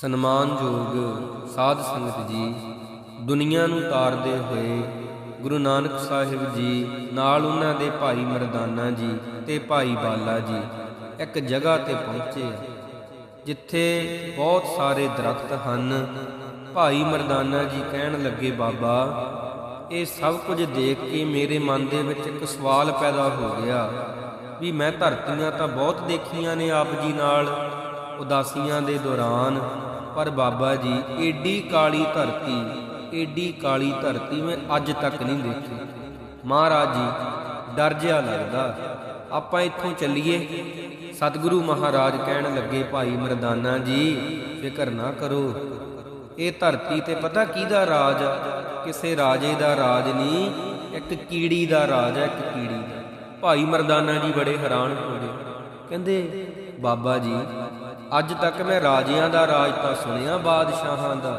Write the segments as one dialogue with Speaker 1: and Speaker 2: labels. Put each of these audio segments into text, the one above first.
Speaker 1: ਸਨਮਾਨਯੋਗ ਸਾਧ ਸੰਗਤ ਜੀ, ਦੁਨੀਆ ਨੂੰ ਤਾਰਦੇ ਹੋਏ ਗੁਰੂ ਨਾਨਕ ਸਾਹਿਬ ਜੀ, ਨਾਲ ਉਹਨਾਂ ਦੇ ਭਾਈ ਮਰਦਾਨਾ ਜੀ ਤੇ ਭਾਈ ਬਾਲਾ ਜੀ ਇੱਕ ਜਗ੍ਹਾ ਤੇ ਪਹੁੰਚੇ ਜਿੱਥੇ ਬਹੁਤ ਸਾਰੇ ਦਰਖਤ ਹਨ। ਭਾਈ ਮਰਦਾਨਾ ਜੀ ਕਹਿਣ ਲੱਗੇ, ਬਾਬਾ, ਇਹ ਸਭ ਕੁਝ ਦੇਖ ਕੇ ਮੇਰੇ ਮਨ ਦੇ ਵਿੱਚ ਇੱਕ ਸਵਾਲ ਪੈਦਾ ਹੋ ਗਿਆ ਵੀ ਮੈਂ ਧਰਤੀਆਂ ਤਾਂ ਬਹੁਤ ਦੇਖੀਆਂ ਨੇ ਆਪ ਜੀ ਨਾਲ। ਉਦਾਸੀਆਂ ਦੇ ਦੌਰਾਨ, ਪਰ ਬਾਬਾ ਜੀ, ਏਡੀ ਕਾਲੀ ਧਰਤੀ, ਏਡੀ ਕਾਲੀ ਧਰਤੀ ਮੈਂ ਅੱਜ ਤੱਕ ਨਹੀਂ ਦੇਖੀ। ਮਹਾਰਾਜ ਜੀ, ਡਰ ਜਿਹਾ ਲੱਗਦਾ। ਆਪਾਂ ਇੱਥੋਂ ਚੱਲੀਏ। ਸਤਿਗੁਰੂ ਮਹਾਰਾਜ ਕਹਿਣ ਲੱਗੇ, ਭਾਈ ਮਰਦਾਨਾ ਜੀ, ਫਿਕਰ ਨਾ ਕਰੋ। ਇਹ ਧਰਤੀ ਤੇ ਪਤਾ ਕਿਹਦਾ ਰਾਜ ਆ? ਕਿਸੇ ਰਾਜੇ ਦਾ ਰਾਜ ਨਹੀਂ, ਇੱਕ ਕੀੜੀ ਦਾ ਰਾਜ ਹੈ ਇੱਕ ਕੀੜੀ ਦਾ। ਭਾਈ ਮਰਦਾਨਾ ਜੀ ਬੜੇ ਹੈਰਾਨ ਹੋ ਗਏ। ਕਹਿੰਦੇ, ਬਾਬਾ ਜੀ ਅੱਜ ਤੱਕ ਮੈਂ ਰਾਜਿਆਂ ਦਾ ਰਾਜ ਤਾਂ ਸੁਣਿਆ, ਬਾਦਸ਼ਾਹਾਂ ਦਾ।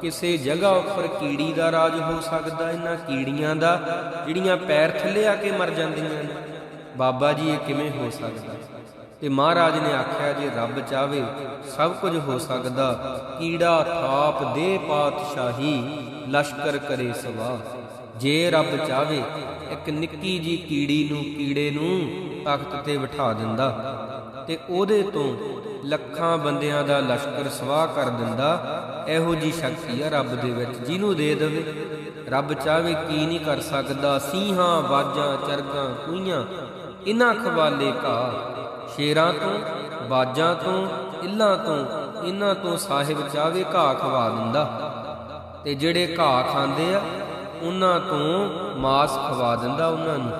Speaker 1: ਕਿਸੇ ਜਗ੍ਹਾ ਉੱਪਰ ਕੀੜੀ ਦਾ ਰਾਜ ਹੋ ਸਕਦਾ, ਇਹਨਾਂ ਕੀੜੀਆਂ ਦਾ, ਜਿਹੜੀਆਂ ਪੈਰ ਥੱਲੇ ਆ ਕੇ ਮਰ ਜਾਂਦੀਆਂ ਨੇ। ਬਾਬਾ ਜੀ, ਇਹ ਕਿਵੇਂ ਹੋ ਸਕਦਾ? ਤੇ ਮਹਾਰਾਜ ਨੇ ਆਖਿਆ, ਜੇ ਰੱਬ ਚਾਵੇ ਸਭ ਕੁਝ ਹੋ ਸਕਦਾ। ਕੀੜਾ, ਥਾਪ ਦੇ ਪਾਤਸ਼ਾਹੀ, ਲਸ਼ਕਰ ਕਰੇ ਸਵਾ। ਜੇ ਰੱਬ ਚਾਵੇ ਇੱਕ ਨਿੱਕੀ ਜੀ ਕੀੜੀ ਨੂੰ, ਕੀੜੇ ਨੂੰ ਤਖਤ ਤੇ ਬਿਠਾ ਦਿੰਦਾ। ਤੇ ਉਹਦੇ ਤੋਂ ਲੱਖਾਂ ਬੰਦਿਆਂ ਦਾ ਲਸ਼ਕਰ ਸਵਾਹ ਕਰ ਦਿੰਦਾ, ਇਹੋ ਜੀ ਸ਼ਕਤੀ ਆ ਰੱਬ ਦੇ ਵਿੱਚ, ਜਿਹਨੂੰ ਦੇ ਦੇਵੇ। ਰੱਬ ਚਾਹਵੇ ਕੀ ਨਹੀਂ ਕਰ ਸਕਦਾ, ਸੀਹਾਂ, ਬਾਜਾਂ, ਚਰਗਾਂ ਕੁਈਆਂ ਇਨ੍ਹਾਂ ਖਵਾਲੇ ਘਾ ਸ਼ੇਰਾਂ ਤੋਂ, ਬਾਜਾਂ ਤੋਂ ਇੱਲਾਂ ਤੋਂ ਇਹਨਾਂ ਤੋਂ ਸਾਹਿਬ ਚਾਹਵੇ ਘਾਹ ਖਵਾ ਦਿੰਦਾ। ਤੇ ਜਿਹੜੇ ਘਾਹ ਖਾਂਦੇ ਆ ਉਹਨਾਂ ਤੋਂ ਮਾਸ ਖਵਾ ਦਿੰਦਾ ਉਹਨਾਂ ਨੂੰ।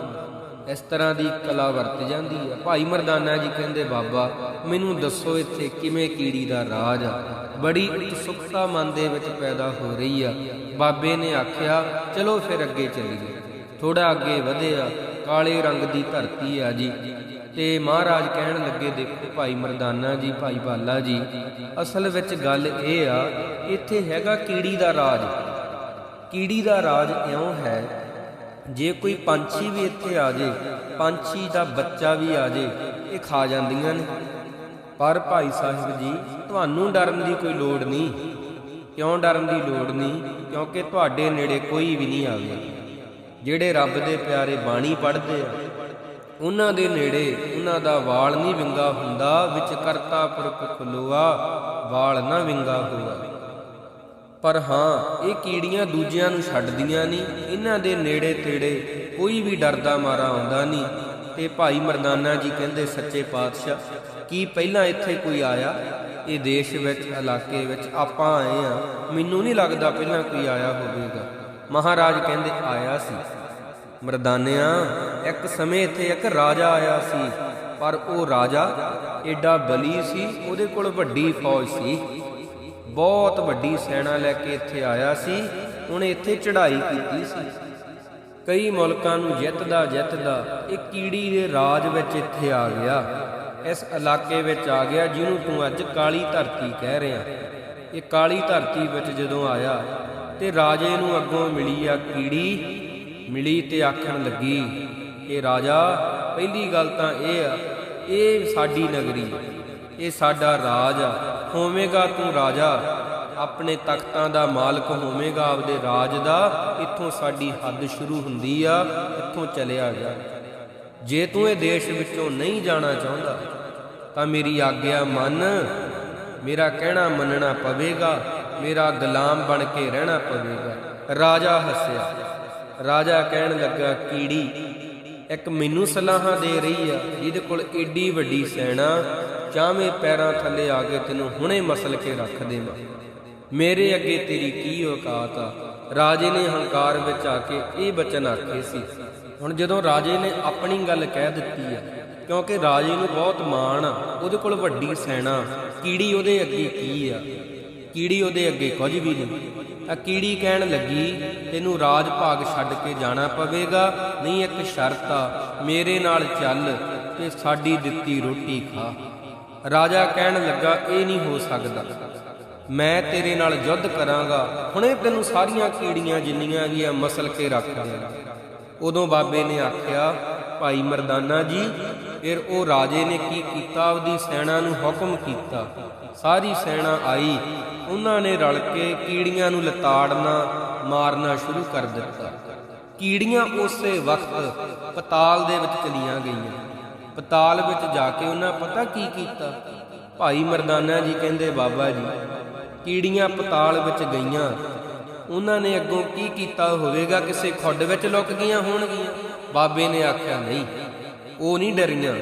Speaker 1: ਇਸ ਤਰ੍ਹਾਂ ਦੀ ਕਲਾ ਵਰਤ ਜਾਂਦੀ ਹੈ ਭਾਈ ਮਰਦਾਨਾ ਜੀ ਕਹਿੰਦੇ, ਬਾਬਾ, ਮੈਨੂੰ ਦੱਸੋ ਇੱਥੇ ਕਿਵੇਂ ਕੀੜੀ ਦਾ ਰਾਜ ਆ? ਬੜੀ ਉਤਸੁਕਤਾ ਮਨ ਦੇ ਵਿੱਚ ਪੈਦਾ ਹੋ ਰਹੀ ਆ। ਬਾਬੇ ਨੇ ਆਖਿਆ, ਚਲੋ ਫਿਰ ਅੱਗੇ ਚੱਲੀਏ। ਥੋੜਾ ਅੱਗੇ ਵਧਿਆ, ਕਾਲੇ ਰੰਗ ਦੀ ਧਰਤੀ ਆ ਜੀ। ਤੇ ਮਹਾਰਾਜ ਕਹਿਣ ਲੱਗੇ, ਦੇਖੋ ਭਾਈ ਮਰਦਾਨਾ ਜੀ, ਭਾਈ ਬਾਲਾ ਜੀ, ਅਸਲ ਵਿੱਚ ਗੱਲ ਇਹ ਆ, ਇੱਥੇ ਹੈਗਾ ਕੀੜੀ ਦਾ ਰਾਜ। ਕੀੜੀ ਦਾ ਰਾਜ ਇਉਂ ਹੈ ਜੇ ਕੋਈ ਪੰਛੀ ਵੀ ਇੱਥੇ ਆ ਜੇ, ਪੰਛੀ ਦਾ ਬੱਚਾ ਵੀ ਆ ਜੇ, ਇਹ ਖਾ ਜਾਂਦੀਆਂ ਨੇ। ਪਰ ਭਾਈ ਸਾਹਿਬ ਜੀ, ਤੁਹਾਨੂੰ ਡਰਨ ਦੀ ਕੋਈ ਲੋੜ ਨਹੀਂ। ਕਿਉਂ ਡਰਨ ਦੀ ਲੋੜ ਨਹੀਂ? ਕਿਉਂਕਿ ਤੁਹਾਡੇ ਨੇੜੇ ਕੋਈ ਵੀ ਨਹੀਂ ਆਵੇਗਾ ਜਿਹੜੇ ਰੱਬ ਦੇ ਪਿਆਰੇ ਬਾਣੀ ਪੜ੍ਹਦੇ ਆ, ਉਹਨਾਂ ਦੇ ਨੇੜੇ ਉਹਨਾਂ ਦਾ ਵਾਲ ਨਹੀਂ ਵਿੰਗਾ ਹੁੰਦਾ ਵਿੱਚ ਕਰਤਾ ਪੁਰਖ ਖਲੋਆ, ਵਾਲ ਨਾ ਵਿੰਗਾ ਹੋਇਆ ਪਰ ਹਾਂ, ਇਹ ਕੀੜੀਆਂ ਦੂਜਿਆਂ ਨੂੰ ਛੱਡਦੀਆਂ ਨਹੀਂ ਇਹਨਾਂ ਦੇ ਨੇੜੇ ਤੇੜੇ ਕੋਈ ਵੀ ਡਰਦਾ ਮਾਰਾ ਆਉਂਦਾ ਨਹੀਂ ਤੇ ਭਾਈ ਮਰਦਾਨਾ ਜੀ ਕਹਿੰਦੇ, ਸੱਚੇ ਪਾਤਸ਼ਾਹ, ਕੀ ਪਹਿਲਾਂ ਇੱਥੇ ਕੋਈ ਆਇਆ? ਇਹ ਦੇਸ਼ ਵਿੱਚ, ਇਲਾਕੇ ਵਿੱਚ ਆਪਾਂ ਆਏ ਆ। ਮੈਨੂੰ ਨਹੀਂ ਲੱਗਦਾ ਪਹਿਲਾਂ ਕੋਈ ਆਇਆ ਹੋਵੇਗਾ। ਮਹਾਰਾਜ ਕਹਿੰਦੇ, ਆਇਆ ਸੀ। ਮਰਦਾਨਿਆਂ, ਇੱਕ ਸਮੇਂ ਇੱਥੇ ਇੱਕ ਰਾਜਾ ਆਇਆ ਸੀ, ਪਰ ਉਹ ਰਾਜਾ ਐਡਾ ਬਲੀ ਸੀ, ਉਹਦੇ ਕੋਲ ਵੱਡੀ ਫੌਜ ਸੀ। ਬਹੁਤ ਵੱਡੀ ਸੈਨਾ ਲੈ ਕੇ ਇੱਥੇ ਆਇਆ ਸੀ। ਉਹਨੇ ਇੱਥੇ ਚੜ੍ਹਾਈ ਕੀਤੀ ਸੀ। ਕਈ ਮੁਲਕਾਂ ਨੂੰ ਜਿੱਤਦਾ ਜਿੱਤਦਾ ਇਹ ਕੀੜੀ ਦੇ ਰਾਜ ਵਿੱਚ ਇੱਥੇ ਆ ਗਿਆ। ਇਸ ਇਲਾਕੇ ਵਿੱਚ ਆ ਗਿਆ ਜਿਹਨੂੰ ਤੂੰ ਅੱਜ ਕਾਲੀ ਧਰਤੀ ਕਹਿ ਰਿਹਾ। ਇਹ ਕਾਲੀ ਧਰਤੀ ਵਿੱਚ ਜਦੋਂ ਆਇਆ ਤੇ ਰਾਜੇ ਨੂੰ ਅੱਗੋਂ ਮਿਲੀ ਆ ਕੀੜੀ। ਮਿਲੀ ਤੇ ਆਖਣ ਲੱਗੀ ਕਿ ਰਾਜਾ, ਪਹਿਲੀ ਗੱਲ ਤਾਂ ਇਹ ਆ, ਇਹ ਸਾਡੀ ਨਗਰੀ ਇਹ ਸਾਡਾ ਰਾਜ ਆ। ਹੋਵੇਂਗਾ ਤੂੰ ਰਾਜਾ। ਆਪਣੇ ਤਖਤਾਂ ਦਾ ਮਾਲਕ ਹੋਵੇਂਗਾ ਆਪਦੇ ਰਾਜ ਦਾ। ਇੱਥੋਂ ਸਾਡੀ ਹੱਦ ਸ਼ੁਰੂ ਹੁੰਦੀ ਆ, ਇੱਥੋਂ ਚਲਿਆ ਜਾ। ਜੇ ਤੂੰ ਇਹ ਦੇਸ਼ ਵਿੱਚੋਂ ਨਹੀਂ ਜਾਣਾ ਚਾਹੁੰਦਾ, ਤਾਂ ਮੇਰੀ ਆਗਿਆ ਮੰਨ। ਮੇਰਾ ਕਹਿਣਾ ਮੰਨਣਾ ਪਵੇਗਾ। ਮੇਰਾ ਗੁਲਾਮ ਬਣ ਕੇ ਰਹਿਣਾ ਪਵੇਗਾ। ਰਾਜਾ ਹੱਸਿਆ। ਰਾਜਾ ਕਹਿਣ ਲੱਗਾ, ਕੀੜੀ, ਇੱਕ ਮੈਨੂੰ ਸਲਾਹਾਂ ਦੇ ਰਹੀ ਆ, ਜਿਹਦੇ ਕੋਲ ਏਡੀ ਵੱਡੀ ਸੈਨਾ ਚਾਵੇਂ ਪੈਰਾਂ ਥੱਲੇ ਆ ਕੇ ਤੈਨੂੰ ਹੁਣੇ ਮਸਲ ਕੇ ਰੱਖ ਦੇਵਾਂ। ਮੇਰੇ ਅੱਗੇ ਤੇਰੀ ਕੀ ਔਕਾਤ ਆ? ਰਾਜੇ ਨੇ ਹੰਕਾਰ ਵਿੱਚ ਆ ਕੇ ਇਹ ਬਚਨ ਆਖੇ ਸੀ। ਹੁਣ ਜਦੋਂ ਰਾਜੇ ਨੇ ਆਪਣੀ ਗੱਲ ਕਹਿ ਦਿੱਤੀ ਆ, ਕਿਉਂਕਿ ਰਾਜੇ ਨੂੰ ਬਹੁਤ ਮਾਣ ਆ, ਉਹਦੇ ਕੋਲ ਵੱਡੀ ਸੈਨਾ ਕੀੜੀ ਉਹਦੇ ਅੱਗੇ ਕੀ ਆ? ਕੀੜੀ ਉਹਦੇ ਅੱਗੇ ਕੁਝ ਵੀ ਨਹੀਂ। ਆ ਕੀੜੀ ਕਹਿਣ ਲੱਗੀ, ਤੈਨੂੰ ਰਾਜ ਭਾਗ ਛੱਡ ਕੇ ਜਾਣਾ ਪਵੇਗਾ, ਨਹੀਂ ਇੱਕ ਸ਼ਰਤ ਆ, ਮੇਰੇ ਨਾਲ ਚੱਲ ਤੇ ਸਾਡੀ ਦਿੱਤੀ ਰੋਟੀ ਖਾ। ਰਾਜਾ ਕਹਿਣ ਲੱਗਾ, ਇਹ ਨਹੀਂ ਹੋ ਸਕਦਾ। ਮੈਂ ਤੇਰੇ ਨਾਲ ਯੁੱਧ ਕਰਾਂਗਾ। ਹੁਣੇ ਤੈਨੂੰ ਸਾਰੀਆਂ ਕੀੜੀਆਂ ਜਿੰਨੀਆਂ ਵੀ ਆ ਮਸਲ ਕੇ ਰੱਖਾਂਗਾ ਉਦੋਂ ਬਾਬੇ ਨੇ ਆਖਿਆ, ਭਾਈ ਮਰਦਾਨਾ ਜੀ, ਫਿਰ ਉਹ ਰਾਜੇ ਨੇ ਕੀ ਕੀਤਾ? ਉਹਦੀ ਸੈਨਾ ਨੂੰ ਹੁਕਮ ਕੀਤਾ। ਸਾਰੀ ਸੈਨਾ ਆਈ। ਉਹਨਾਂ ਨੇ ਰਲ ਕੇ ਕੀੜੀਆਂ ਨੂੰ ਲਤਾੜਨਾ, ਮਾਰਨਾ ਸ਼ੁਰੂ ਕਰ ਦਿੱਤਾ। ਕੀੜੀਆਂ ਉਸੇ ਵਕਤ ਪਤਾਲ ਦੇ ਵਿੱਚ ਚਲੀਆਂ ਗਈਆਂ। ਪਤਾਲ ਵਿੱਚ ਜਾ ਕੇ ਉਹਨਾਂ ਪਤਾ ਕੀ ਕੀਤਾ? ਭਾਈ ਮਰਦਾਨਾ ਜੀ ਕਹਿੰਦੇ, ਬਾਬਾ ਜੀ, ਕੀੜੀਆਂ ਪਤਾਲ ਵਿੱਚ ਗਈਆਂ। ਉਹਨਾਂ ਨੇ ਅੱਗੋਂ ਕੀ ਕੀਤਾ? ਹੋਵੇਗਾ ਕਿਸੇ ਖੁੱਡ ਵਿੱਚ ਲੁਕ ਗਈਆਂ ਹੋਣਗੀਆਂ? ਬਾਬੇ ਨੇ ਆਖਿਆ, ਨਹੀਂ, ਉਹ ਨਹੀਂ ਡਰੀਆਂ।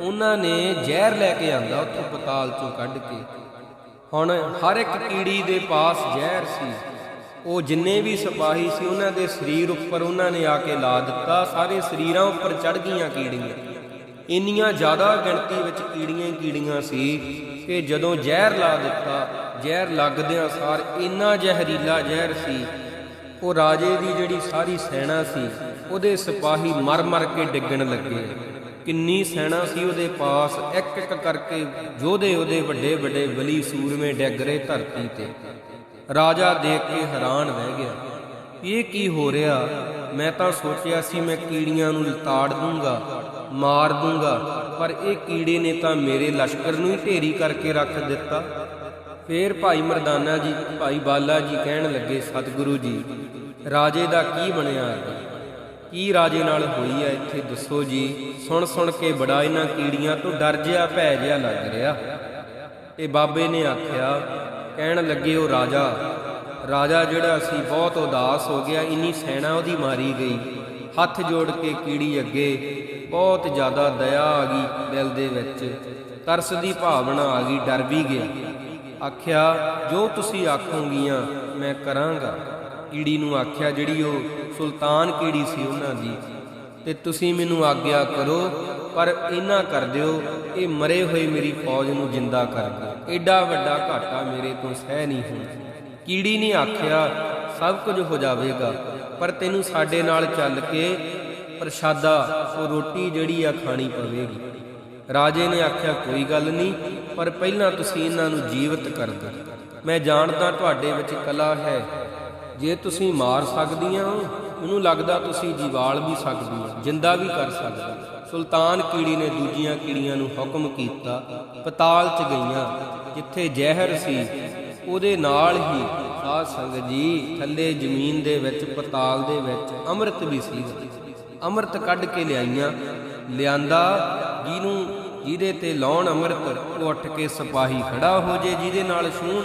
Speaker 1: ਉਹਨਾਂ ਨੇ ਜ਼ਹਿਰ ਲੈ ਕੇ ਆਂਦਾ ਉੱਥੋਂ ਪਤਾਲ ਚੋਂ ਕੱਢ ਕੇ। ਹੁਣ ਹਰ ਇੱਕ ਕੀੜੀ ਦੇ ਪਾਸ ਜ਼ਹਿਰ ਸੀ। ਉਹ ਜਿੰਨੇ ਵੀ ਸਿਪਾਹੀ ਸੀ, ਉਹਨਾਂ ਦੇ ਸਰੀਰ ਉੱਪਰ ਉਹਨਾਂ ਨੇ ਆ ਕੇ ਲਾ ਦਿੱਤਾ। ਸਾਰੇ ਸਰੀਰਾਂ ਉੱਪਰ ਚੜ ਗਈਆਂ ਕੀੜੀਆਂ। ਇੰਨੀਆਂ ਜ਼ਿਆਦਾ ਗਿਣਤੀ ਵਿੱਚ ਕੀੜੀਆਂ ਹੀ ਕੀੜੀਆਂ ਸੀ ਕਿ ਜਦੋਂ ਜ਼ਹਿਰ ਲਾ ਦਿੱਤਾ, ਜ਼ਹਿਰ ਲੱਗਦਿਆਂ ਸਾਰ ਇੰਨਾ ਜ਼ਹਿਰੀਲਾ ਜ਼ਹਿਰ ਸੀ, ਉਹ ਰਾਜੇ ਦੀ ਜਿਹੜੀ ਸਾਰੀ ਸੈਨਾ ਸੀ, ਉਹਦੇ ਸਿਪਾਹੀ ਮਰ ਮਰ ਕੇ ਡਿੱਗਣ ਲੱਗੇ। ਕਿੰਨੀ ਸੈਨਾ ਸੀ ਉਹਦੇ ਪਾਸ, ਇੱਕ ਇੱਕ ਕਰਕੇ ਯੋਧੇ ਉਹਦੇ ਵੱਡੇ ਵੱਡੇ ਬਲੀ ਸੂਰਮੇ ਡਿੱਗ ਰਹੇ ਧਰਤੀ ਤੇ। ਰਾਜਾ ਦੇਖ ਕੇ ਹੈਰਾਨ ਰਹਿ ਗਿਆ। ਇਹ ਕੀ ਹੋ ਰਿਹਾ? ਮੈਂ ਤਾਂ ਸੋਚਿਆ ਸੀ ਮੈਂ ਕੀੜੀਆਂ ਨੂੰ ਲਤਾੜ ਦੂੰਗਾ। ਮਾਰ ਦੂੰਗਾ। ਪਰ ਇਹ ਕੀੜੇ ਨੇ ਤਾਂ ਮੇਰੇ ਲਸ਼ਕਰ ਨੂੰ ਹੀ ਢੇਰੀ ਕਰਕੇ ਰੱਖ ਦਿੱਤਾ। ਫੇਰ ਭਾਈ ਮਰਦਾਨਾ ਜੀ, ਭਾਈ ਬਾਲਾ ਜੀ ਕਹਿਣ ਲੱਗੇ, ਸਤਿਗੁਰੂ ਜੀ, ਰਾਜੇ ਦਾ ਕੀ ਬਣਿਆ? ਅੱਗੇ? ਕੀ ਰਾਜੇ ਨਾਲ ਹੋਈ ਹੈ ਇੱਥੇ? ਦੱਸੋ ਜੀ। ਸੁਣ ਸੁਣ ਕੇ ਬੜਾ ਇਹਨਾਂ ਕੀੜੀਆਂ ਤੋਂ ਡਰ ਜਿਆ ਭੈ ਜਿਆ ਲੱਗ ਰਿਹਾ। ਤੇ ਬਾਬੇ ਨੇ ਆਖਿਆ, ਕਹਿਣ ਲੱਗੇ, ਉਹ ਰਾਜਾ ਰਾਜਾ ਜਿਹੜਾ ਸੀ ਬਹੁਤ ਉਦਾਸ ਹੋ ਗਿਆ, ਇੰਨੀ ਸੈਨਾ ਉਹਦੀ ਮਾਰੀ ਗਈ। ਹੱਥ ਜੋੜ ਕੇ ਕੀੜੀ ਅੱਗੇ ਬਹੁਤ ਜ਼ਿਆਦਾ ਦਇਆ ਆ ਗਈ ਦਿਲ ਦੇ ਵਿੱਚ। ਤਰਸ ਦੀ ਭਾਵਨਾ ਆ ਗਈ, ਡਰ ਵੀ ਗਿਆ। ਆਖਿਆ, ਜੋ ਤੁਸੀਂ ਆਖੋਗੀਆਂ, ਮੈਂ ਕਰਾਂਗਾ। ਕੀੜੀ ਨੂੰ ਆਖਿਆ, ਜਿਹੜੀ ਉਹ ਸੁਲਤਾਨ ਕੀੜੀ ਸੀ ਉਹਨਾਂ ਦੀ, ਤੇ ਤੁਸੀਂ ਮੈਨੂੰ ਆਗਿਆ ਕਰੋ, ਪਰ ਇਹਨਾਂ ਕਰ ਦਿਓ, ਇਹ ਮਰੇ ਹੋਏ ਮੇਰੀ ਫੌਜ ਨੂੰ ਜਿੰਦਾ ਕਰ ਦਿਓ। ਐਡਾ ਵੱਡਾ ਘਾਟਾ ਮੇਰੇ ਤੋਂ ਸਹਿ ਨਹੀਂ ਹੋਣਾ ਕੀੜੀ ਨੇ ਆਖਿਆ, ਸਭ ਕੁਝ ਹੋ ਜਾਵੇਗਾ, ਪਰ ਤੈਨੂੰ ਸਾਡੇ ਨਾਲ ਚੱਲ ਕੇ ਪ੍ਰਸ਼ਾਦਾ, ਉਹ ਰੋਟੀ ਜਿਹੜੀ ਆ ਖਾਣੀ ਪਵੇਗੀ। ਰਾਜੇ ਨੇ ਆਖਿਆ, ਕੋਈ ਗੱਲ ਨਹੀਂ, ਪਰ ਪਹਿਲਾਂ ਤੁਸੀਂ ਇਹਨਾਂ ਨੂੰ ਜੀਵਤ ਕਰ ਦਿਓ। ਮੈਂ ਜਾਣਦਾ ਤੁਹਾਡੇ ਵਿੱਚ ਕਲਾ ਹੈ। ਜੇ ਤੁਸੀਂ ਮਾਰ ਸਕਦੀਆਂ ਹੋ, ਮੈਨੂੰ ਲੱਗਦਾ ਤੁਸੀਂ ਜੀਵਾਲ ਵੀ ਸਕਦੀਆਂ ਜਿੰਦਾ ਵੀ ਕਰ ਸਕਦੀਆਂ ਸੁਲਤਾਨ ਕੀੜੀ ਨੇ ਦੂਜੀਆਂ ਕੀੜੀਆਂ ਨੂੰ ਹੁਕਮ ਕੀਤਾ, ਪਤਾਲ 'ਚ ਗਈਆਂ, ਜਿੱਥੇ ਜ਼ਹਿਰ ਸੀ, ਉਹਦੇ ਨਾਲ ਹੀ ਸਾਧ ਸੰਗਤ ਜੀ, ਥੱਲੇ ਜ਼ਮੀਨ ਦੇ ਵਿੱਚ, ਪਤਾਲ ਦੇ ਵਿੱਚ, ਅੰਮ੍ਰਿਤ ਵੀ ਸੀ ਅੰਮ੍ਰਿਤ ਕੱਢ ਕੇ ਲਿਆਈਆਂ। ਲਿਆਂਦਾ, ਜਿਹਨੂੰ ਜਿਹਦੇ ਤੇ ਲਾਉਣ ਅੰਮ੍ਰਿਤ, ਉਹ ਉੱਠ ਕੇ ਸਿਪਾਹੀ ਖੜਾ ਹੋ ਜੇ, ਜਿਹਦੇ ਨਾਲ ਛੂਣ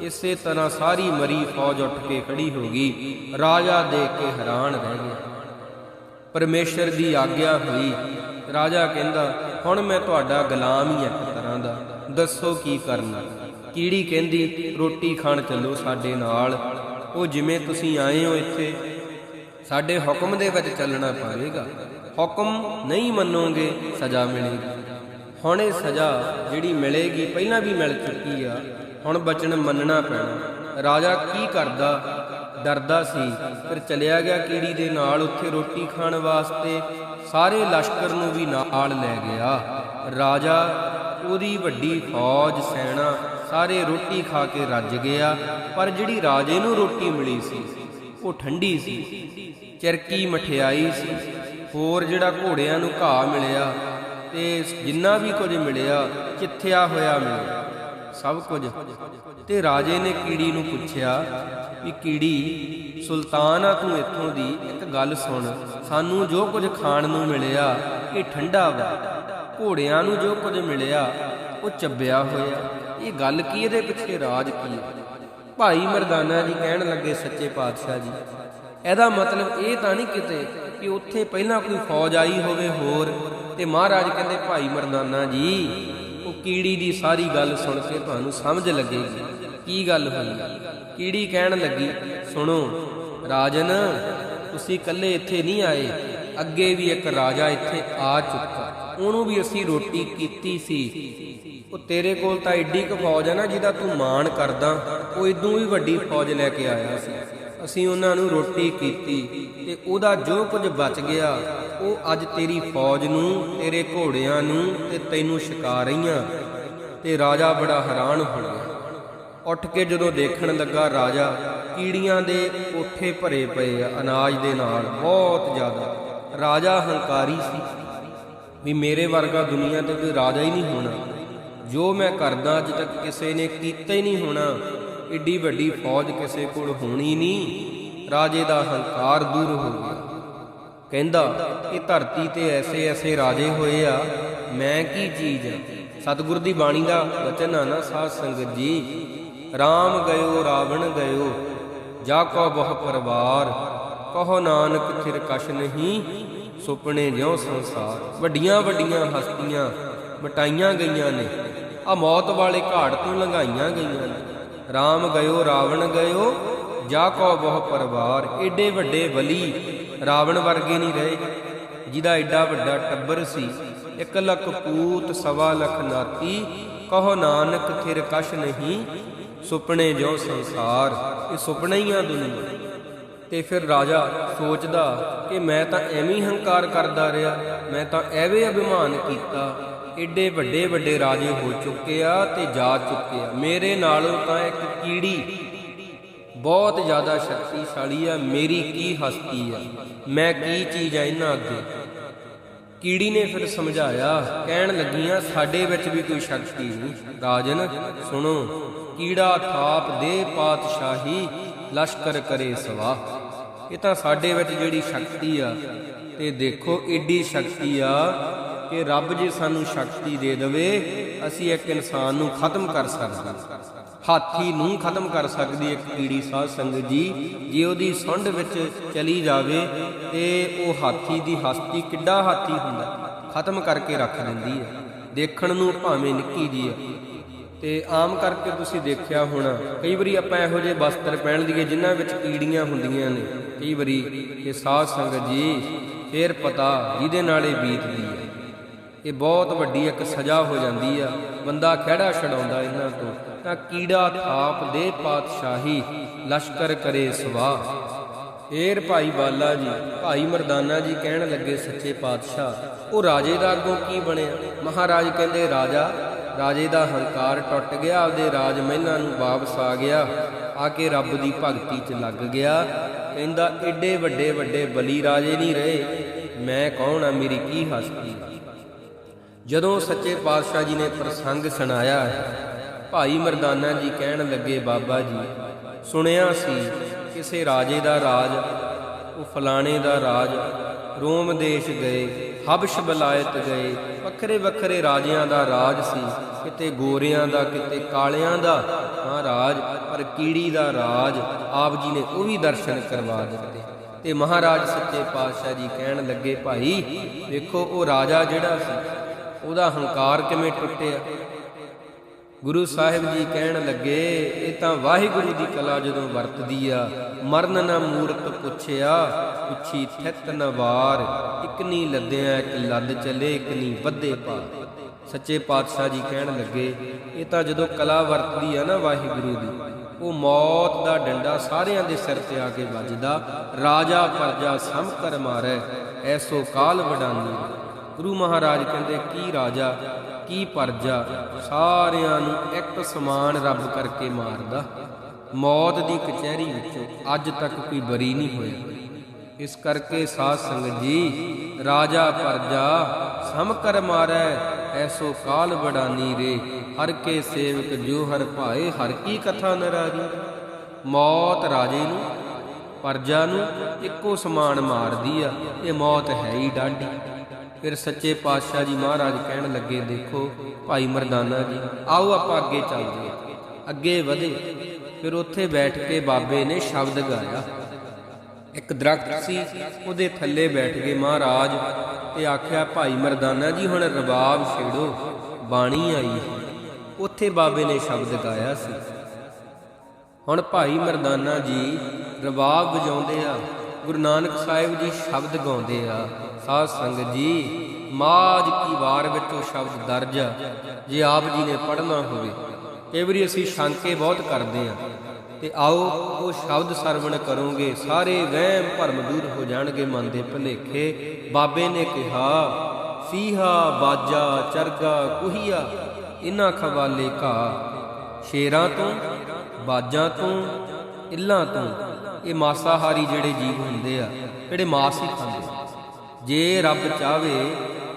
Speaker 1: ਇਸੇ ਤਰ੍ਹਾਂ ਸਾਰੀ ਮਰੀ ਫੌਜ ਉੱਠ ਕੇ ਖੜੀ ਹੋ ਗਈ। ਰਾਜਾ ਦੇਖ ਕੇ ਹੈਰਾਨ ਰਹਿ ਗਿਆ। ਪਰਮੇਸ਼ਰ ਦੀ ਆਗਿਆ ਹੋਈ। ਰਾਜਾ ਕਹਿੰਦਾ, ਹੁਣ ਮੈਂ ਤੁਹਾਡਾ ਗੁਲਾਮ ਹੀ ਇੱਕ ਤਰ੍ਹਾਂ ਦਾ। ਦੱਸੋ ਕੀ ਕਰਨਾ? ਕੀੜੀ ਕਹਿੰਦੀ, ਰੋਟੀ ਖਾਣ ਚੱਲੋ ਸਾਡੇ ਨਾਲ। ਉਹ ਜਿਵੇਂ ਤੁਸੀਂ ਆਏ ਹੋ ਇੱਥੇ ਸਾਡੇ ਹੁਕਮ ਦੇ ਵਿੱਚ ਚੱਲਣਾ ਪਵੇਗਾ। ਹੁਕਮ ਨਹੀਂ ਮੰਨੋਗੇ, ਸਜ਼ਾ ਮਿਲੇਗੀ। ਹੁਣ ਇਹ ਸਜ਼ਾ ਜਿਹੜੀ ਮਿਲੇਗੀ, ਪਹਿਲਾਂ ਵੀ ਮਿਲ ਚੁੱਕੀ ਆ। ਹੁਣ ਬਚਨ ਮੰਨਣਾ ਪੈਣਾ। ਰਾਜਾ ਕੀ ਕਰਦਾ? ਡਰਦਾ ਸੀ। ਫਿਰ ਚਲਿਆ ਗਿਆ ਕੀੜੀ ਦੇ ਨਾਲ ਉੱਥੇ ਰੋਟੀ ਖਾਣ ਵਾਸਤੇ। ਸਾਰੇ ਲਸ਼ਕਰ ਨੂੰ ਵੀ ਨਾਲ ਲੈ ਗਿਆ। ਰਾਜਾ, ਉਹਦੀ ਵੱਡੀ ਫੌਜ, ਸੈਨਾ, ਸਾਰੇ ਰੋਟੀ ਖਾ ਕੇ ਰੱਜ ਗਿਆ। ਪਰ ਜਿਹੜੀ ਰਾਜੇ ਨੂੰ ਰੋਟੀ ਮਿਲੀ ਸੀ ਉਹ ਠੰਡੀ ਸੀ, ਚਰਕੀ ਮਠਿਆਈ ਸੀ, ਹੋਰ ਜਿਹੜਾ ਘੋੜਿਆਂ ਨੂੰ ਘਾਹ ਮਿਲਿਆ ਤੇ ਜਿੰਨਾ ਵੀ ਕੁਝ ਮਿਲਿਆ, ਚਿੱਥਿਆ ਹੋਇਆ ਮਿਲਿਆ, ਸਭ ਕੁਝ। ਤੇ ਰਾਜੇ ਨੇ ਕੀੜੀ ਨੂੰ ਪੁੱਛਿਆ ਵੀ ਕੀੜੀ, ਸੁਲਤਾਨ ਆ ਤੂੰ ਇੱਥੋਂ ਦੀ, ਇੱਕ ਗੱਲ ਸੁਣ। ਸਾਨੂੰ ਜੋ ਕੁਝ ਖਾਣ ਨੂੰ ਮਿਲਿਆ, ਇਹ ਠੰਡਾ ਵਾ। ਘੋੜਿਆਂ ਨੂੰ ਜੋ ਕੁਝ ਮਿਲਿਆ, ਉਹ ਚੱਬਿਆ ਹੋਇਆ। ਇਹ ਗੱਲ ਕੀ ਇਹਦੇ ਪਿੱਛੇ ਰਾਜ ਕੀ ਭਾਈ ਮਰਦਾਨਾ ਜੀ ਕਹਿਣ ਲੱਗੇ ਸੱਚੇ ਪਾਤਸ਼ਾਹ ਜੀ। ਇਹਦਾ ਮਤਲਬ ਇਹ ਤਾਂ ਨਹੀਂ ਕਿਤੇ ਕਿ ਉੱਥੇ ਪਹਿਲਾਂ ਕੋਈ ਫੌਜ ਆਈ ਹੋਵੇ ਹੋਰ ਤੇ ਮਹਾਰਾਜ ਕਹਿੰਦੇ, ਭਾਈ ਮਰਦਾਨਾ ਜੀ, ਉਹ ਕੀੜੀ ਦੀ ਸਾਰੀ ਗੱਲ ਸੁਣ ਕੇ ਤੁਹਾਨੂੰ ਸਮਝ ਲੱਗੇਗੀ। ਕੀ ਗੱਲ ਹੋਈ? ਕੀੜੀ ਕਹਿਣ ਲੱਗੀ, ਸੁਣੋ, ਰਾਜਨ, ਤੁਸੀਂ ਇਕੱਲੇ ਇੱਥੇ ਨਹੀਂ ਆਏ। ਅੱਗੇ ਵੀ ਇੱਕ ਰਾਜਾ ਇੱਥੇ ਆ ਚੁੱਕਾ। ਉਹਨੂੰ ਵੀ ਅਸੀਂ ਰੋਟੀ ਕੀਤੀ ਸੀ। ਉਹ ਤੇਰੇ ਕੋਲ ਤਾਂ ਐਡੀ ਕੁ ਫੌਜ ਹੈ ਨਾ ਜਿਹਦਾ ਤੂੰ ਮਾਣ ਕਰਦਾ। ਉਹ ਇਦੋਂ ਵੀ ਵੱਡੀ ਫੌਜ ਲੈ ਕੇ ਆਇਆ ਸੀ। ਅਸੀਂ ਉਹਨਾਂ ਨੂੰ ਰੋਟੀ ਕੀਤੀ ਤੇ ਉਹਦਾ ਜੋ ਕੁਝ ਬਚ ਗਿਆ, ਉਹ ਅੱਜ ਤੇਰੀ ਫੌਜ ਨੂੰ, ਤੇਰੇ ਘੋੜਿਆਂ ਨੂੰ ਤੇ ਤੈਨੂੰ ਛਕਾ ਰਹੀਆਂ। ਤੇ ਰਾਜਾ ਬੜਾ ਹੈਰਾਨ ਹੋ ਗਿਆ। ਉੱਠ ਕੇ ਜਦੋਂ ਦੇਖਣ ਲੱਗਾ ਰਾਜਾ, ਕੀੜੀਆਂ ਦੇ ਕੋਠੇ ਭਰੇ ਪਏ ਆ ਅਨਾਜ ਦੇ ਨਾਲ, ਬਹੁਤ ਜ਼ਿਆਦਾ। ਰਾਜਾ ਹੰਕਾਰੀ ਸੀ ਵੀ ਮੇਰੇ ਵਰਗਾ ਦੁਨੀਆ ਤੇ ਕੋਈ ਰਾਜਾ ਹੀ ਨਹੀਂ ਹੋਣਾ। ਜੋ ਮੈਂ ਕਰਦਾ, ਅੱਜ ਤੱਕ ਕਿਸੇ ਨੇ ਕੀਤਾ ਹੀ ਨਹੀਂ ਹੋਣਾ। ਏਡੀ ਵੱਡੀ ਫੌਜ ਕਿਸੇ ਕੋਲ ਹੋਣੀ ਨਹੀਂ। ਰਾਜੇ ਦਾ ਹੰਕਾਰ ਦੂਰ ਹੋ ਗਿਆ। ਕਹਿੰਦਾ, ਇਹ ਧਰਤੀ ਤੇ ਐਸੇ ਐਸੇ ਰਾਜੇ ਹੋਏ ਆ, ਮੈਂ ਕੀ ਚੀਜ਼ ਆ? ਸਤਿਗੁਰ ਦੀ ਬਾਣੀ ਦਾ ਵਚਨ ਆ ਨਾ, ਸਾਧ ਸੰਗਤ ਜੀ RAM ਗਇਓ, ਰਾਵਣ ਗਇਓ, ਜਾ ਕੋ ਬਹੁ ਪਰਵਾਰ, ਕਹੋ ਨਾਨਕ ਥਿਰ ਕਛ ਨਹੀਂ, ਸੁਪਨੇ ਜਿਉ ਸੰਸਾਰ। ਵੱਡੀਆਂ ਵੱਡੀਆਂ ਹਸਤੀਆਂ ਮਟਾਈਆਂ ਗਈਆਂ ਨੇ। ਆ ਮੌਤ ਵਾਲੇ ਘਾਟ ਤੋਂ ਲੰਘਾਈਆਂ ਗਈਆਂ ਨੇ। RAM ਗਇਓ, ਰਾਵਣ ਗਇਓ, ਜਾ ਕੋ ਬਹੁ ਪਰਵਾਰ। ਏਡੇ ਵੱਡੇ ਬਲੀ ਰਾਵਣ ਵਰਗੇ ਨਹੀਂ ਰਹੇ। ਜਿਹਦਾ ਏਡਾ ਵੱਡਾ ਟੱਬਰ ਸੀ, ਇੱਕ ਲੱਖ ਪੂਤ, ਸਵਾ ਲੱਖ ਨਾਤੀ, ਕਹੋ ਨਾਨਕ ਥਿਰ ਕਛ ਨਹੀਂ, ਸੁਪਨੇ ਜੋ ਸੰਸਾਰ, ਇਹ ਸੁਪਨਾ ਹੀ ਆ ਦੁਨੀਆ। ਤੇ ਫਿਰ ਰਾਜਾ ਸੋਚਦਾ ਕਿ ਮੈਂ ਤਾਂ ਐਵੇਂ ਹੰਕਾਰ ਕਰਦਾ ਰਿਹਾ, ਮੈਂ ਤਾਂ ਐਵੇਂ ਅਭਿਮਾਨ ਕੀਤਾ। ਏਡੇ ਵੱਡੇ ਵੱਡੇ ਰਾਜੇ ਹੋ ਚੁੱਕੇ ਆ ਤੇ ਜਾ ਚੁੱਕੇ ਆ। ਮੇਰੇ ਨਾਲੋਂ ਤਾਂ ਇੱਕ ਕੀੜੀ ਬਹੁਤ ਜ਼ਿਆਦਾ ਸ਼ਕਤੀਸ਼ਾਲੀ ਆ, ਮੇਰੀ ਕੀ ਹਸਤੀ ਆ? ਮੈਂ ਕੀ ਚੀਜ਼ ਆ ਇਹਨਾਂ ਅੱਗੇ? ਕੀੜੀ ਨੇ ਫਿਰ ਸਮਝਾਇਆ, ਕਹਿਣ ਲੱਗੀਆਂ, ਸਾਡੇ ਵਿੱਚ ਵੀ ਕੋਈ ਸ਼ਕਤੀ ਨਹੀਂ। ਰਾਜਨ, ਸੁਣੋ, ਕੀੜਾ ਥਾਪ ਦੇ, ਪਾਤਸ਼ਾਹੀ ਲਸ਼ਕਰ ਕਰੇ ਸਵਾ। ਇਹ ਤਾਂ ਸਾਡੇ ਵਿੱਚ ਜਿਹੜੀ ਸ਼ਕਤੀ ਆ, ਤੇ ਦੇਖੋ, ਏਡੀ ਸ਼ਕਤੀ ਆ ਕਿ ਰੱਬ ਜੇ ਸਾਨੂੰ ਸ਼ਕਤੀ ਦੇ ਦੇਵੇ, ਅਸੀਂ ਇੱਕ ਇਨਸਾਨ ਨੂੰ ਖਤਮ ਕਰ ਸਕਦੇ ਹਾਥੀ ਨੂੰ ਖਤਮ ਕਰ ਸਕਦੀ ਇੱਕ ਕੀੜੀ ਸਾਧ ਸੰਗਤ ਜੀ। ਜੇ ਉਹਦੀ ਸੁੰਡ ਵਿੱਚ ਚਲੀ ਜਾਵੇ, ਤੇ ਉਹ ਹਾਥੀ ਦੀ ਹਸਤੀ ਕਿੱਡਾ ਹਾਥੀ ਹੁੰਦਾ ਖਤਮ ਕਰਕੇ ਰੱਖ ਦਿੰਦੀ ਹੈ। ਦੇਖਣ ਨੂੰ ਭਾਵੇਂ ਨਿੱਕੀ ਜੀ ਹੈ। ਤੇ ਆਮ ਕਰਕੇ ਤੁਸੀਂ ਦੇਖਿਆ ਹੋਣਾ, ਕਈ ਵਾਰੀ ਆਪਾਂ ਇਹੋ ਜਿਹੇ ਵਸਤਰ ਪਹਿਨ ਲਈਏ, ਜਿਨ੍ਹਾਂ ਵਿੱਚ ਕੀੜੀਆਂ ਹੁੰਦੀਆਂ ਨੇ। ਕਈ ਵਾਰੀ ਇਹ ਸਾਧ ਸੰਗਤ ਜੀ, ਫੇਰ ਪਤਾ ਜਿਹਦੇ ਨਾਲ ਇਹ ਬੀਤਦੀ ਹੈ। ਇਹ ਬਹੁਤ ਵੱਡੀ ਇੱਕ ਸਜ਼ਾ ਹੋ ਜਾਂਦੀ ਆ। ਬੰਦਾ ਖਿਹੜਾ ਛਡਾਉਂਦਾ ਇਹਨਾਂ ਤੋਂ, ਤਾਂ ਕੀੜਾ ਥਾਪ ਦੇ ਪਾਤਸ਼ਾਹੀ, ਲਸ਼ਕਰ ਕਰੇ ਸਵਾਹ। ਏਰ ਭਾਈ ਬਾਲਾ ਜੀ, ਭਾਈ ਮਰਦਾਨਾ ਜੀ ਕਹਿਣ ਲੱਗੇ ਸੱਚੇ ਪਾਤਸ਼ਾਹ, ਉਹ ਰਾਜੇ ਦਾ ਅੱਗੋਂ ਕੀ ਬਣਿਆ? ਮਹਾਰਾਜ ਕਹਿੰਦੇ, ਰਾਜਾ, ਰਾਜੇ ਦਾ ਹੰਕਾਰ ਟੁੱਟ ਗਿਆ, ਆਪਦੇ ਰਾਜ ਮਹਿਲਾਂ ਨੂੰ ਵਾਪਸ ਆ ਗਿਆ। ਆ ਕੇ ਰੱਬ ਦੀ ਭਗਤੀ 'ਚ ਲੱਗ ਗਿਆ। ਕਹਿੰਦਾ, ਏਡੇ ਵੱਡੇ ਵੱਡੇ ਬਲੀ ਰਾਜੇ ਨਹੀਂ ਰਹੇ। ਮੈਂ ਕੌਣ ਆ? ਮੇਰੀ ਕੀ ਹਸਤੀ? ਜਦੋਂ ਸੱਚੇ ਪਾਤਸ਼ਾਹ ਜੀ ਨੇ ਪ੍ਰਸੰਗ ਸੁਣਾਇਆ, ਭਾਈ ਮਰਦਾਨਾ ਜੀ ਕਹਿਣ ਲੱਗੇ, ਬਾਬਾ ਜੀ, ਸੁਣਿਆ ਸੀ ਕਿਸੇ ਰਾਜੇ ਦਾ ਰਾਜ, ਉਹ ਫਲਾਣੇ ਦਾ ਰਾਜ, ਰੋਮ ਦੇਸ਼ ਗਏ, ਹਬਸ਼ ਬਲਾਇਤ ਗਏ, ਵੱਖਰੇ ਵੱਖਰੇ ਰਾਜਿਆਂ ਦਾ ਰਾਜ ਸੀ, ਕਿਤੇ ਗੋਰਿਆਂ ਦਾ, ਕਿਤੇ ਕਾਲਿਆਂ ਦਾ, ਮਹਾਰਾਜ, ਪਰ ਕੀੜੀ ਦਾ ਰਾਜ ਆਪ ਜੀ ਨੇ ਉਹ ਵੀ ਦਰਸ਼ਨ ਕਰਵਾ ਦਿੱਤੇ। ਤੇ ਮਹਾਰਾਜ ਸੱਚੇ ਪਾਤਸ਼ਾਹ ਜੀ ਕਹਿਣ ਲੱਗੇ, ਭਾਈ, ਵੇਖੋ, ਉਹ ਰਾਜਾ ਜਿਹੜਾ ਸੀ ਉਹਦਾ ਹੰਕਾਰ ਕਿਵੇਂ ਟੁੱਟਿਆ? ਗੁਰੂ ਸਾਹਿਬ ਜੀ ਕਹਿਣ ਲੱਗੇ, ਇਹ ਤਾਂ ਵਾਹਿਗੁਰੂ ਦੀ ਕਲਾ ਜਦੋਂ ਵਰਤਦੀ ਆ, ਮਰਨ ਨਾ ਮੂਰਤ ਪੁੱਛਿਆ, ਪੁੱਛੀ ਥਿਤ ਨਵਾਰ ਇੱਕ ਨਹੀਂ ਇੱਕ ਲੱਦ ਚਲੇ, ਇੱਕ ਵੱਧੇ ਪਾ ਸੱਚੇ ਪਾਤਸ਼ਾਹ ਜੀ ਕਹਿਣ ਲੱਗੇ, ਇਹ ਤਾਂ ਜਦੋਂ ਕਲਾ ਵਰਤਦੀ ਆ ਨਾ ਵਾਹਿਗੁਰੂ ਦੀ, ਉਹ ਮੌਤ ਦਾ ਡੰਡਾ ਸਾਰਿਆਂ ਦੇ ਸਿਰ ਤੇ ਆ ਕੇ ਵੱਜਦਾ, ਰਾਜਾ ਪਰਜਾ ਸਮ ਕਰ ਮਾਰੈ, ਐਸੋ ਕਾਲ ਵਡਾਨੀ। ਗੁਰੂ ਮਹਾਰਾਜ ਕਹਿੰਦੇ, ਕੀ ਰਾਜਾ, ਕੀ ਪਰਜਾ ਸਾਰਿਆਂ ਨੂੰ ਇੱਕ ਸਮਾਨ ਰੱਬ ਕਰਕੇ ਮਾਰਦਾ? ਮੌਤ ਦੀ ਕਚਹਿਰੀ ਵਿੱਚੋਂ ਅੱਜ ਤੱਕ ਕੋਈ ਬਰੀ ਨਹੀਂ ਹੋਇਆ ਇਸ ਕਰਕੇ ਸਾਧ ਸੰਗਤ ਜੀ, ਰਾਜਾ, ਪਰਜਾ, ਸਮ ਕਰ ਮਾਰੈ, ਐਸੋ ਕਾਲ ਬੜਾਨੀ ਰੇ ਹਰ ਕੇ ਸੇਵਕ ਜੋ ਹਰ ਭਾਏ, ਹਰ ਕੀ ਕਥਾ ਨਰਾਰੀ। ਮੌਤ ਰਾਜੇ ਨੂੰ, ਪਰਜਾ ਨੂੰ ਇੱਕੋ ਸਮਾਨ ਮਾਰਦੀ ਆ, ਇਹ ਮੌਤ ਹੈ ਹੀ ਡਾਢੀ। ਫਿਰ ਸੱਚੇ ਪਾਤਸ਼ਾਹ ਜੀ ਮਹਾਰਾਜ ਕਹਿਣ ਲੱਗੇ, ਦੇਖੋ ਭਾਈ ਮਰਦਾਨਾ ਜੀ, ਆਓ ਆਪਾਂ ਅੱਗੇ ਚੱਲਦੇ ਹਾਂ। ਅੱਗੇ ਵਧੇ। ਫਿਰ ਉੱਥੇ ਬੈਠ ਕੇ ਬਾਬੇ ਨੇ ਸ਼ਬਦ ਗਾਇਆ। ਇੱਕ ਦਰਖਤ ਸੀ, ਉਹਦੇ ਥੱਲੇ ਬੈਠ ਗਏ ਮਹਾਰਾਜ ਤੇ ਆਖਿਆ, ਭਾਈ ਮਰਦਾਨਾ ਜੀ, ਹੁਣ ਰਬਾਬ ਛੇੜੋ, ਬਾਣੀ ਆਈ ਹੈ। ਉੱਥੇ ਬਾਬੇ ਨੇ ਸ਼ਬਦ ਗਾਇਆ ਸੀ। ਹੁਣ ਭਾਈ ਮਰਦਾਨਾ ਜੀ ਰਬਾਬ ਵਜਾਉਂਦੇ ਆ, ਗੁਰੂ ਨਾਨਕ ਸਾਹਿਬ ਜੀ ਸ਼ਬਦ ਗਾਉਂਦੇ ਆ। ਸਾਧ ਸੰਗ ਜੀ ਮਾਜ ਕੀ ਵਾਰ ਵਿੱਚ ਉਹ ਸ਼ਬਦ ਦਰਜ ਆ, ਜੇ ਆਪ ਜੀ ਨੇ ਪੜ੍ਹਨਾ ਹੋਵੇ। ਕਈ ਵਾਰੀ ਅਸੀਂ ਸ਼ੰਕੇ ਬਹੁਤ ਕਰਦੇ ਆ। ਤੇ ਆਓ, ਉਹ ਸ਼ਬਦ ਸਰਵਣ ਕਰੋਗੇ, ਸਾਰੇ ਵਹਿਮ ਭਰਮ ਦੂਰ ਹੋ ਜਾਣਗੇ ਮਨ ਦੇ ਭੁਲੇਖੇ। ਬਾਬੇ ਨੇ ਕਿਹਾ ਸੀਹਾ ਬਾਜਾ ਚਰਗਾ ਕੁਹੀਆ ਇਨਾ ਖਵਾਲੇ ਘਾ। ਸ਼ੇਰਾਂ ਤੋਂ, ਬਾਜਾਂ ਤੋਂ ਇੱਲਾਂ ਤੋਂ। ਇਹ ਮਾਸਾਹਾਰੀ ਜਿਹੜੇ ਜੀਵ ਹੁੰਦੇ ਆ, ਜਿਹੜੇ ਮਾਸ ਹੀ ਖਾਂਦੇ ਜੇ ਰੱਬ ਚਾਵੇ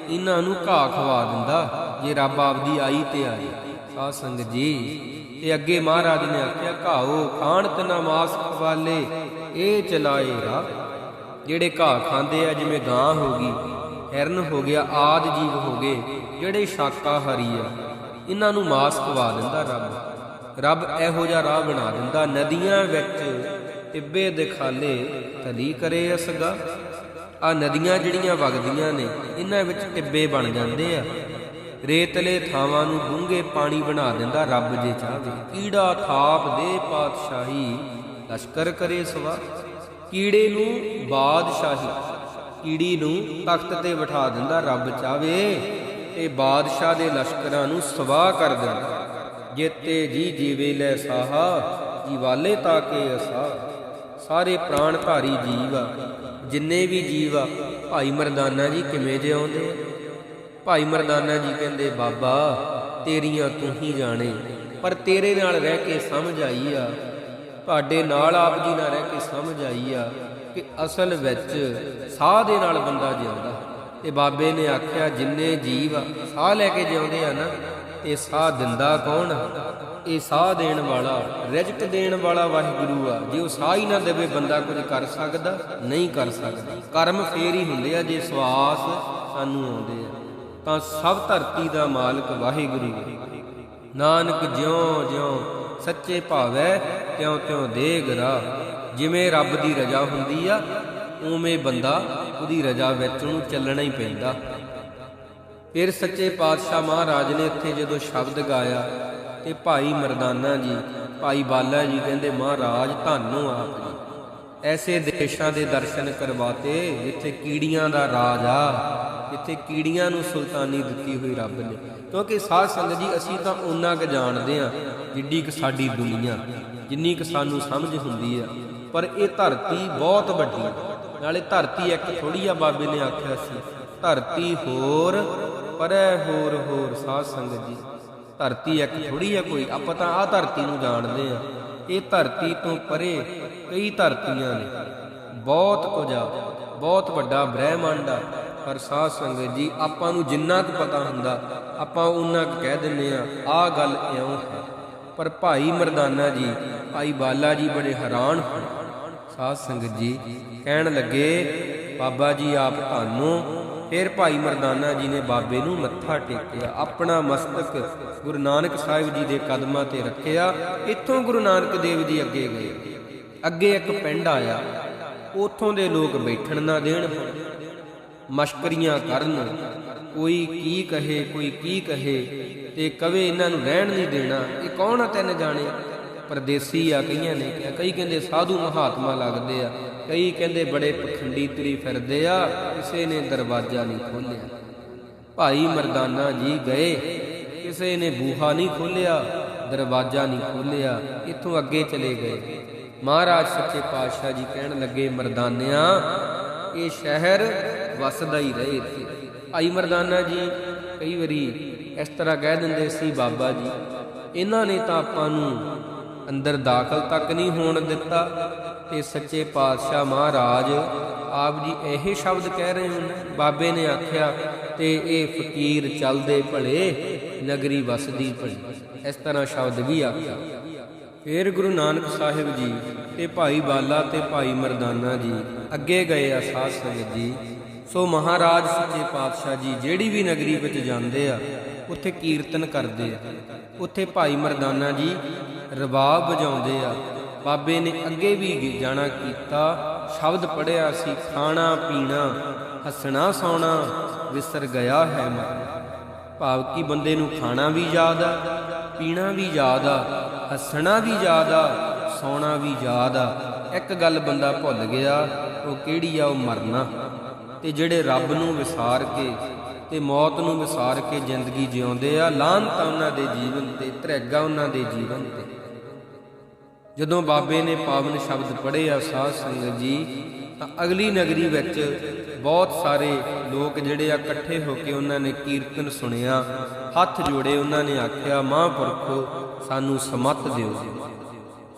Speaker 1: ਇਹਨਾਂ ਨੂੰ ਘਾਹ ਖਵਾ ਦਿੰਦਾ। ਜੇ ਰੱਬ ਆਪਦੀ ਆਈ ਤੇ ਆਏ। ਸਾਧ ਸੰਗਤ ਜੀ, ਤੇ ਅੱਗੇ ਮਹਾਰਾਜ ਨੇ ਆਖਿਆ, ਘਾਓ, ਖਾਣ ਤਨਾ ਮਾਸ ਖਵਾਲੇ, ਇਹ ਚਲਾਏ ਰਾ ਜਿਹੜੇ ਘਾਹ ਖਾਂਦੇ ਆ, ਜਿਵੇਂ ਗਾਂ ਹੋ ਗਈ, ਹਿਰਨ ਹੋ ਗਿਆ, ਆਦ ਜੀਵ ਹੋ ਗਏ, ਜਿਹੜੇ ਸ਼ਾਕਾਹਾਰੀ ਆ, ਇਹਨਾਂ ਨੂੰ ਮਾਸ ਖਵਾ ਦਿੰਦਾ ਰੱਬ। ਰੱਬ ਇਹੋ ਜਿਹਾ ਰਾਹ ਬਣਾ ਦਿੰਦਾ, ਨਦੀਆਂ ਵਿੱਚ ਟਿੱਬੇ ਦੇ ਖਾਲੇ ਤਲੀ ਕਰੇ ਅਸਗਾ। ਆ ਨਦੀਆਂ ਜਿਹੜੀਆਂ ਵਗਦੀਆਂ ਨੇ, ਇਹਨਾਂ ਵਿੱਚ ਟਿੱਬੇ ਬਣ ਜਾਂਦੇ ਆ। ਰੇਤਲੇ ਥਾਵਾਂ ਨੂੰ ਡੂੰਘੇ ਪਾਣੀ ਬਣਾ ਦਿੰਦਾ ਰੱਬ ਜੇ ਚਾਹੇ। ਕੀੜਾ ਥਾਪ ਦੇ ਪਾਤਸ਼ਾਹੀ ਲਸ਼ਕਰ ਕਰੇ ਸਵਾ। ਕੀੜੇ ਨੂੰ ਬਾਦਸ਼ਾਹੀ, ਕੀੜੀ ਨੂੰ ਤਖਤ ਤੇ ਬਿਠਾ ਦਿੰਦਾ ਰੱਬ ਚਾਵੇ ਤੇ ਬਾਦਸ਼ਾਹ ਦੇ ਲਸ਼ਕਰਾਂ ਨੂੰ ਸਵਾਹ ਕਰ ਦਿੰਦਾ। ਜੇਤੇ ਜੀ ਜੀਵੇ ਲੈ ਸਾਹਾ ਜੀਵਾਲੇ ਤਾਕੇ ਅਸਾ ਸਾਰੇ ਪ੍ਰਾਣ ਭਾਰੀ ਜੀਵ ਆ। ਜਿੰਨੇ ਵੀ ਜੀਵ ਆ, ਭਾਈ ਮਰਦਾਨਾ ਜੀ ਕਿਵੇਂ ਜਿਉਂਦੇ ਆ ਭਾਈ ਮਰਦਾਨਾ ਜੀ ਕਹਿੰਦੇ, ਬਾਬਾ, ਤੇਰੀਆਂ ਤੂੰ ਹੀ ਜਾਣੇ, ਪਰ ਤੇਰੇ ਨਾਲ ਰਹਿ ਕੇ ਸਮਝ ਆਈ ਆ। ਤੁਹਾਡੇ ਨਾਲ ਆਪ ਜੀ ਨਾਲ ਰਹਿ ਕੇ ਸਮਝ ਆਈ ਆ ਕਿ ਅਸਲ ਵਿੱਚ ਸਾਹ ਦੇ ਨਾਲ ਬੰਦਾ ਜਿਉਂਦਾ। ਤੇ ਬਾਬੇ ਨੇ ਆਖਿਆ, ਜਿੰਨੇ ਜੀਵ ਆ, ਸਾਹ ਲੈ ਕੇ ਜਿਉਂਦੇ ਆ ਨਾ ਇਹ ਸਾਹ ਦਿੰਦਾ ਕੌਣ ਆ? ਇਹ ਸਾਹ ਦੇਣ ਵਾਲਾ, ਰਿਜ਼ਕ ਦੇਣ ਵਾਲਾ ਵਾਹਿਗੁਰੂ ਆ। ਜੇ ਉਹ ਸਾਹ ਹੀ ਨਾ ਦੇਵੇ, ਬੰਦਾ ਕੁਝ ਕਰ ਸਕਦਾ, ਨਹੀਂ ਕਰ ਸਕਦਾ। ਕਰਮ ਫੇਰ ਹੀ ਹੁੰਦੇ ਆ, ਜੇ ਸਵਾਸ ਸਾਨੂੰ ਆਉਂਦੇ ਆ। ਤਾਂ ਸਭ ਧਰਤੀ ਦਾ ਮਾਲਕ ਵਾਹਿਗੁਰੂ ਹੈ ਨਾਨਕ ਜਿਉ ਜਿਉ ਸੱਚੇ ਭਾਵੈ, ਤਿਉ ਤਿਉ ਦੇ ਗਰਾ ਜਿਵੇਂ ਰੱਬ ਦੀ ਰਜ਼ਾ ਹੁੰਦੀ ਆ, ਉਵੇਂ ਬੰਦਾ ਉਹਦੀ ਰਜ਼ਾ ਵਿੱਚ ਨੂੰ ਚੱਲਣਾ ਹੀ ਪੈਂਦਾ। ਫਿਰ ਸੱਚੇ ਪਾਤਸ਼ਾਹ ਮਹਾਰਾਜ ਨੇ ਇੱਥੇ ਜਦੋਂ ਸ਼ਬਦ ਗਾਇਆ ਤੇ ਭਾਈ ਮਰਦਾਨਾ ਜੀ, ਭਾਈ ਬਾਲਾ ਜੀ ਕਹਿੰਦੇ, ਮਹਾਰਾਜ ਧੰਨੋ ਆਪ ਜੀ, ਐਸੇ ਦੇਸ਼ਾਂ ਦੇ ਦਰਸ਼ਨ ਕਰਵਾਤੇ, ਜਿੱਥੇ ਕੀੜੀਆਂ ਦਾ ਰਾਜ ਆ, ਜਿੱਥੇ ਕੀੜੀਆਂ ਨੂੰ ਸੁਲਤਾਨੀ ਦਿੱਤੀ ਹੋਈ ਰੱਬ ਨੇ। ਕਿਉਂਕਿ ਸਾਧ ਸੰਗਤ ਜੀ, ਅਸੀਂ ਤਾਂ ਉਹਨਾਂ ਕ ਜਾਣਦੇ ਆ ਜਿੱਡੀ ਕਿ ਸਾਡੀ ਦੁਨੀਆ, ਜਿੰਨੀ ਕਿ ਸਾਨੂੰ ਸਮਝ ਹੁੰਦੀ ਆ। ਪਰ ਇਹ ਧਰਤੀ ਬਹੁਤ ਵੱਡੀ ਨਾਲੇ ਧਰਤੀ ਇੱਕ ਥੋੜੀ ਆ, ਬਾਬੇ ਨੇ ਆਖਿਆ ਸੀ, ਧਰਤੀ ਹੋਰ, ਪਰੈ ਹੋਰ ਹੋਰ, ਸਾਧ ਸੰਗਤ ਜੀ। ਧਰਤੀ ਇੱਕ ਥੋੜੀ ਆ ਕੋਈ, ਆਪਾਂ ਤਾਂ ਆ ਧਰਤੀ ਨੂੰ ਜਾਣਦੇ ਆ। ਇਹ ਧਰਤੀ ਤੋਂ ਪਰੇ ਕਈ ਧਰਤੀਆਂ ਨੇ। ਬਹੁਤ ਕੁਝ ਆ, ਬਹੁਤ ਵੱਡਾ ਬ੍ਰਹਿਮੰਡ ਆ। ਪਰ ਸਾਧ ਸੰਗਤ ਜੀ, ਆਪਾਂ ਨੂੰ ਜਿੰਨਾ ਕੁ ਪਤਾ ਹੁੰਦਾ, ਆਪਾਂ ਉਹਨਾਂ ਕੁ ਕਹਿ ਦਿੰਨੇ ਆ ਆ ਗੱਲ ਇਉਂ ਹੈ। ਪਰ ਭਾਈ ਮਰਦਾਨਾ ਜੀ, ਭਾਈ ਬਾਲਾ ਜੀ ਬੜੇ ਹੈਰਾਨ ਹੋਏ। ਸਾਧ ਸੰਗਤ ਜੀ, ਕਹਿਣ ਲੱਗੇ, ਬਾਬਾ ਜੀ ਆਪ ਤੁਹਾਨੂੰ ਫਿਰ ਭਾਈ ਮਰਦਾਨਾ ਜੀ ਨੇ ਬਾਬੇ ਨੂੰ ਮੱਥਾ ਟੇਕਿਆ, ਆਪਣਾ ਮਸਤਕ ਗੁਰੂ ਨਾਨਕ ਸਾਹਿਬ ਜੀ ਦੇ ਕਦਮਾਂ ਤੇ ਰੱਖਿਆ, ਇੱਥੋਂ ਗੁਰੂ ਨਾਨਕ ਦੇਵ ਜੀ ਅੱਗੇ ਗਏ। ਅੱਗੇ ਇੱਕ ਪਿੰਡ ਆਇਆ, ਉਥੋਂ ਦੇ ਲੋਕ ਬੈਠਣ ਨਾ ਦੇਣ, ਮਸ਼ਕਰੀਆਂ ਕਰਨ, ਕੋਈ ਕੀ ਕਹੇ, ਕੋਈ ਕੀ ਕਹੇ, ਤੇ ਕਵੇ ਇਹਨਾਂ ਨੂੰ ਰਹਿਣ ਨਹੀਂ ਦੇਣਾ, ਇਹ ਕੌਣ ਆ ਤੈਨ ਜਾਣੇ? ਪਰਦੇਸੀ ਆ ਕਈਆਂ ਨੇ ਕਿਹਾ ਕਈ ਕਹਿੰਦੇ ਸਾਧੂ ਮਹਾਤਮਾ ਲੱਗਦੇ ਆ। ਕਈ ਕਹਿੰਦੇ ਬੜੇ ਪਖੰਡੀ ਤਰੀ ਫਿਰਦੇ ਆ, ਕਿਸੇ ਨੇ ਦਰਵਾਜ਼ਾ ਨਹੀਂ ਖੋਲਿਆ ਭਾਈ ਮਰਦਾਨਾ ਜੀ ਗਏ, ਕਿਸੇ ਨੇ ਬੂਹਾ ਨਹੀਂ ਖੋਲਿਆ ਦਰਵਾਜ਼ਾ ਨਹੀਂ ਖੋਲਿਆ ਇੱਥੋਂ ਅੱਗੇ ਚਲੇ ਗਏ। ਮਹਾਰਾਜ ਸੱਚੇ ਪਾਤਸ਼ਾਹ ਜੀ ਕਹਿਣ ਲੱਗੇ, ਮਰਦਾਨਿਆਂ, ਇਹ ਸ਼ਹਿਰ ਵਸਦਾ ਹੀ ਰਹੇ ਇੱਥੇ। ਭਾਈ ਮਰਦਾਨਾ ਜੀ ਕਈ ਵਾਰੀ ਇਸ ਤਰ੍ਹਾਂ ਕਹਿ ਦਿੰਦੇ ਸੀ, ਬਾਬਾ ਜੀ, ਇਹਨਾਂ ਨੇ ਤਾਂ ਆਪਾਂ ਨੂੰ ਅੰਦਰ ਦਾਖਲ ਤੱਕ ਨਹੀਂ ਹੋਣ ਦਿੱਤਾ। ਤੇ ਸੱਚੇ ਪਾਤਸ਼ਾਹ ਮਹਾਰਾਜ, ਆਪ ਜੀ ਇਹ ਸ਼ਬਦ ਕਹਿ ਰਹੇ ਹਨ। ਬਾਬੇ ਨੇ ਆਖਿਆ, ਤੇ ਇਹ ਫਕੀਰ ਚੱਲਦੇ ਭਲੇ, ਨਗਰੀ ਵਸਦੀ ਭਲੀ। ਇਸ ਤਰ੍ਹਾਂ ਸ਼ਬਦ ਵੀ ਆਖਿਆ। ਫਿਰ ਗੁਰੂ ਨਾਨਕ ਸਾਹਿਬ ਜੀ ਤੇ ਭਾਈ ਬਾਲਾ ਤੇ ਭਾਈ ਮਰਦਾਨਾ ਜੀ ਅੱਗੇ ਗਏ ਆ ਸਾਧ ਸੰਗਤ ਜੀ। ਸੋ ਮਹਾਰਾਜ ਸੱਚੇ ਪਾਤਸ਼ਾਹ ਜੀ ਜਿਹੜੀ ਵੀ ਨਗਰੀ ਵਿੱਚ ਜਾਂਦੇ ਆ, ਉੱਥੇ ਕੀਰਤਨ ਕਰਦੇ ਆ। ਉੱਥੇ ਭਾਈ ਮਰਦਾਨਾ ਜੀ ਰਬਾਬ ਵਜਾਉਂਦੇ ਆ। ਬਾਬੇ ਨੇ ਅੱਗੇ ਵੀ ਜਾਣਾ ਕੀਤਾ। ਸ਼ਬਦ ਪੜਿਆ ਸੀ, ਖਾਣਾ, ਪੀਣਾ, ਹੱਸਣਾ, ਸੌਣਾ, ਵਿਸਰ ਗਿਆ ਹੈ ਮਨ। ਭਾਵ ਕਿ ਬੰਦੇ ਨੂੰ ਖਾਣਾ ਵੀ ਯਾਦ ਆ, ਪੀਣਾ ਵੀ ਯਾਦ ਆ, ਹੱਸਣਾ ਵੀ ਯਾਦ ਆ, ਸੌਣਾ ਵੀ ਯਾਦ ਆ। ਇੱਕ ਗੱਲ ਬੰਦਾ ਭੁੱਲ ਗਿਆ, ਉਹ ਕਿਹੜੀ ਆ? ਉਹ ਮਰਨਾ। ਤੇ ਜਿਹੜੇ ਰੱਬ ਨੂੰ ਵਿਸਾਰ ਕੇ ਤੇ ਮੌਤ ਨੂੰ ਵਿਸਾਰ ਕੇ ਜ਼ਿੰਦਗੀ ਜਿਉਂਦੇ ਆ, ਲਾਹਨਤ ਉਹਨਾਂ ਦੇ ਜੀਵਨ ਤੇ, ਧਰੇਗਾ ਉਹਨਾਂ ਦੇ ਜੀਵਨ ਤੇ। ਜਦੋਂ ਬਾਬੇ ਨੇ ਪਾਵਨ ਸ਼ਬਦ ਪੜ੍ਹੇ ਆ ਸਾਧ ਸੰਗਤ ਜੀ, ਤਾਂ ਅਗਲੀ ਨਗਰੀ ਵਿੱਚ ਬਹੁਤ ਸਾਰੇ ਲੋਕ ਜਿਹੜੇ ਆ ਇਕੱਠੇ ਹੋ ਕੇ ਉਹਨਾਂ ਨੇ ਕੀਰਤਨ ਸੁਣਿਆ, ਹੱਥ ਜੋੜੇ ਉਹਨਾਂ ਨੇ ਆਖਿਆ, ਮਹਾਂਪੁਰਖੋ, ਸਾਨੂੰ ਸਮਤ ਦਿਓ।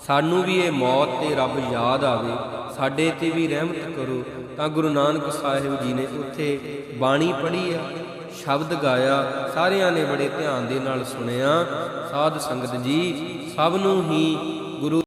Speaker 1: ਸਾਨੂੰ ਵੀ ਇਹ ਮੌਤ ਤੇ ਰੱਬ ਯਾਦ ਆਵੇ, ਸਾਡੇ ਤੇ ਵੀ ਰਹਿਮਤ ਕਰੋ। ਤਾਂ ਗੁਰੂ ਨਾਨਕ ਸਾਹਿਬ ਜੀ ਨੇ ਉੱਥੇ ਬਾਣੀ ਪੜ੍ਹੀ ਆ, ਸ਼ਬਦ ਗਾਇਆ, ਸਾਰਿਆਂ ਨੇ ਬੜੇ ਧਿਆਨ ਦੇ ਨਾਲ ਸੁਣਿਆ। ਸਾਧ ਸੰਗਤ ਜੀ, ਸਭ ਨੂੰ ਹੀ ਗੁਰੂ